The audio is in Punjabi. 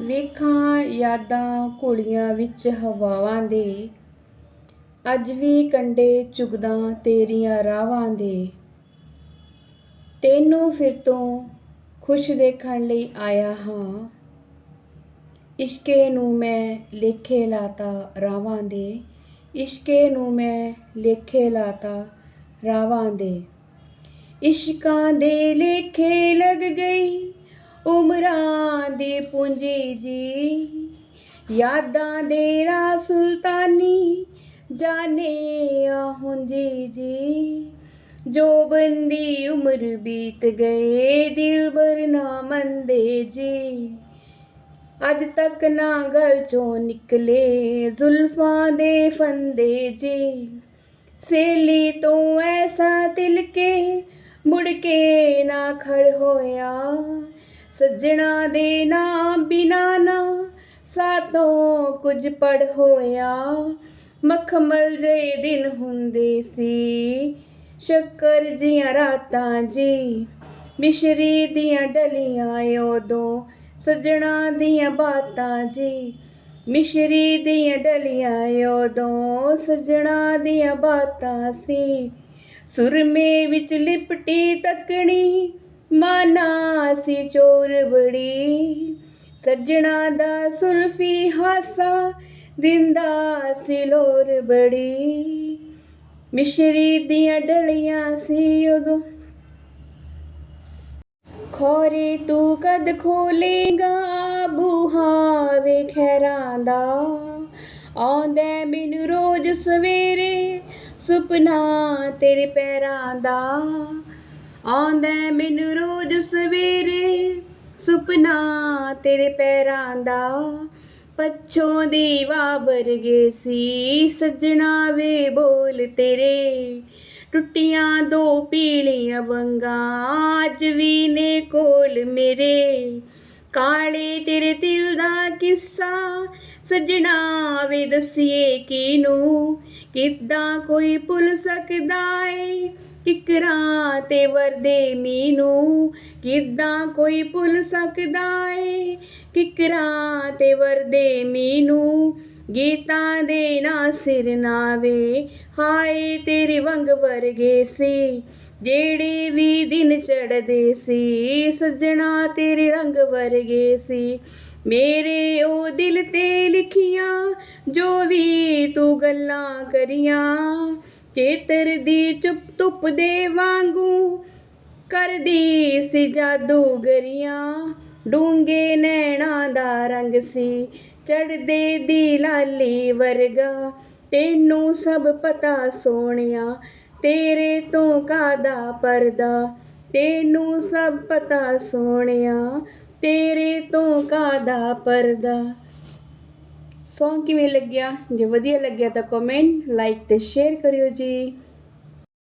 ਵੇਖਾਂ ਯਾਦਾਂ ਘੁਲੀਆਂ ਵਿੱਚ ਹਵਾਵਾਂ ਦੇ। ਅੱਜ ਵੀ ਕੰਡੇ ਚੁਗਦਾ ਤੇਰੀਆਂ ਰਾਵਾਂ ਦੇ। ਤੈਨੂੰ ਫਿਰ ਤੋਂ ਖੁਸ਼ ਦੇਖਣ ਲਈ ਆਇਆ ਹਾਂ। ਇਸ਼ਕੇ ਨੂੰ ਮੈਂ ਲੇਖੇ ਲਾਤਾ ਰਾਵਾਂ ਦੇ। ਇਸ਼ਕੇ ਨੂੰ ਮੈਂ ਲੇਖੇ ਲਾਤਾ ਰਾਵਾਂ ਦੇ। ਇਸ਼ਕਾਂ ਦੇ ਲੇਖੇ ਲੱਗ ਗਈ। ਉਮਰਾਂ ਦੇ ਪੂੰਜੀ ਜੀ, ਯਾਦਾਂ ਦੇ ਰਾ ਸੁਲਤਾਨੀ ਜਾਣੇ ਆ ਹੁੰਜੀ ਜੀ। ਜੋ ਬੰਦੀ ਉਮਰ ਬੀਤ ਗਏ, ਦਿਲ ਬਰ ਨਾ ਮੰਦੇ ਜੀ। ਅੱਜ ਤੱਕ ਨਾ ਗਲ ਚੋਂ ਨਿਕਲੇ, ਜ਼ੁਲਫਾਂ ਦੇ ਫੰਦੇ ਜੀ। ਸੇਲੀ ਤੋਂ ਐਸਾ ਤਿਲਕੇ ਮੁੜ ਕੇ ਨਾ ਖੜ ਹੋਇਆ ਸੱਜਣਾ ਦੇ ਨਾ ਬਿਨਾ ਨਾ ਸਾਤੋਂ ਕੁਝ ਪੜ ਹੋਇਆ। ਮਖਮਲ ਜੇ ਦਿਨ ਹੁੰਦੇ ਸੀ, ਸ਼ੱਕਰ ਜੀਆਂ ਰਾਤਾਂ ਜੀ। ਮਿਸ਼ਰੀ ਦੀਆਂ ਡਲੀਆਂ ਉਦੋਂ, ਸੱਜਣਾ ਦੀਆਂ ਬਾਤਾਂ ਜੀ। ਮਿਸ਼ਰੀ ਦੀਆਂ ਡਲੀਆਂ ਉਦੋਂ, ਸੱਜਣਾ ਦੀਆਂ ਬਾਤਾਂ ਸੀ। ਸੁਰਮੇ ਵਿੱਚ ਲਿਪਟੀ ਤੱਕਣੀ ਮਾਨਾ ਸੀ ਚੋਰ ਬੜੀ। ਸੱਜਣਾ ਦਾ ਸੁਰਫੀ ਹਾਸਾ ਦਿੰਦਾ ਸੀ ਲੋਰ ਬੜੀ। ਮਿਸ਼ਰੀ ਦੀਆਂ ਡਲੀਆਂ ਸੀ ਉਦੋਂ। ਖੋਰੇ ਤੂੰ ਕਦ ਖੋਲੇਗਾ ਬੂਹਾ ਵੇ ਖੈਰਾਂ ਦਾ। ਆਉਂਦਾ ਮੈਨੂੰ ਰੋਜ਼ ਸਵੇਰੇ ਸੁਪਨਾ ਤੇਰੇ ਪੈਰਾਂ ਦਾ। ਆਉਂਦਾ ਮੈਨੂੰ ਰੋਜ਼ ਸਵੇਰੇ ਸੁਪਨਾ ਤੇਰੇ ਪੈਰਾਂ ਦਾ। ਪੱਛੋਂ ਦੀ ਵਰਗੇ ਸੀ ਸੱਜਣਾ ਵੇ ਬੋਲ ਤੇਰੇ। ਟੁੱਟੀਆਂ ਦੋ ਪੀਲੀਆਂ ਵੰਗਾਂ ਅੱਜ ਵੀ ਨੇ ਕੋਲ ਮੇਰੇ। ਕਾਲੇ ਤੇਰੇ ਦਿਲ ਦਾ ਕਿੱਸਾ ਸੱਜਣਾ ਵੇ ਦਸੀਏ ਕਿਨੂੰ ਕਿੱਦਾਂ ਕੋਈ ਭੁੱਲ ਸਕਦਾ ਏ? ਕਿਕਰਾਂ ਤੇ ਵਰਦੇ ਮੀਨੂੰ, ਕਿੱਦਾਂ ਕੋਈ ਭੁੱਲ ਸਕਦਾ ਏ? ਕਿਕਰਾਂ ਤੇ ਵਰਦੇ ਮੀਨੂੰ, ਗੀਤਾਂ ਦੇ ਨਾ ਸਿਰ ਨਾਵੇ, ਹਾਏ ਤੇਰੇ ਵੰਗ ਵਰਗੇ ਸੀ। ਜਿਹੜੇ ਵੀ ਦਿਨ ਚੜਦੇ ਸੀ, ਸੱਜਣਾ ਤੇਰੇ ਰੰਗ ਵਰਗੇ ਸੀ। ਮੇਰੇ ਉਹ ਦਿਲ ਤੇ ਲਿਖੀਆਂ, ਜੋ ਵੀ ਤੂੰ ਗੱਲਾਂ ਕਰੀਆਂ ਚੇਤਰ ਦੀ ਚੁੱਪ ਧੁੱਪ ਦੇ ਵਾਂਗੂ ਕਰਦੀ ਸੀ ਜਾਦੂਗਰੀਆਂ। ਡੂੰਗੇ ਨੈਣਾ ਦਾ ਰੰਗ ਸੀ ਚੜਦੇ ਦੀ ਲਾਲੀ ਵਰਗਾ। ਤੈਨੂੰ ਸਭ ਪਤਾ ਸੋਹਣਿਆ, ਤੇਰੇ ਤੋਂ ਕਾਦਾ ਪਰਦਾ? ਤੈਨੂੰ ਸਭ ਪਤਾ ਸੋਹਣਿਆ, ਤੇਰੇ ਤੋਂ ਕਾਦਾ ਪਰਦਾ? ਸੌਂਗ ਕਿਵੇਂ ਲੱਗਿਆ? ਜੇ ਵਧੀਆ ਲੱਗਿਆ ਤਾਂ ਕਮੈਂਟ ਲਾਈਕ ਤੇ ਸ਼ੇਅਰ ਕਰਿਓ ਜੀ।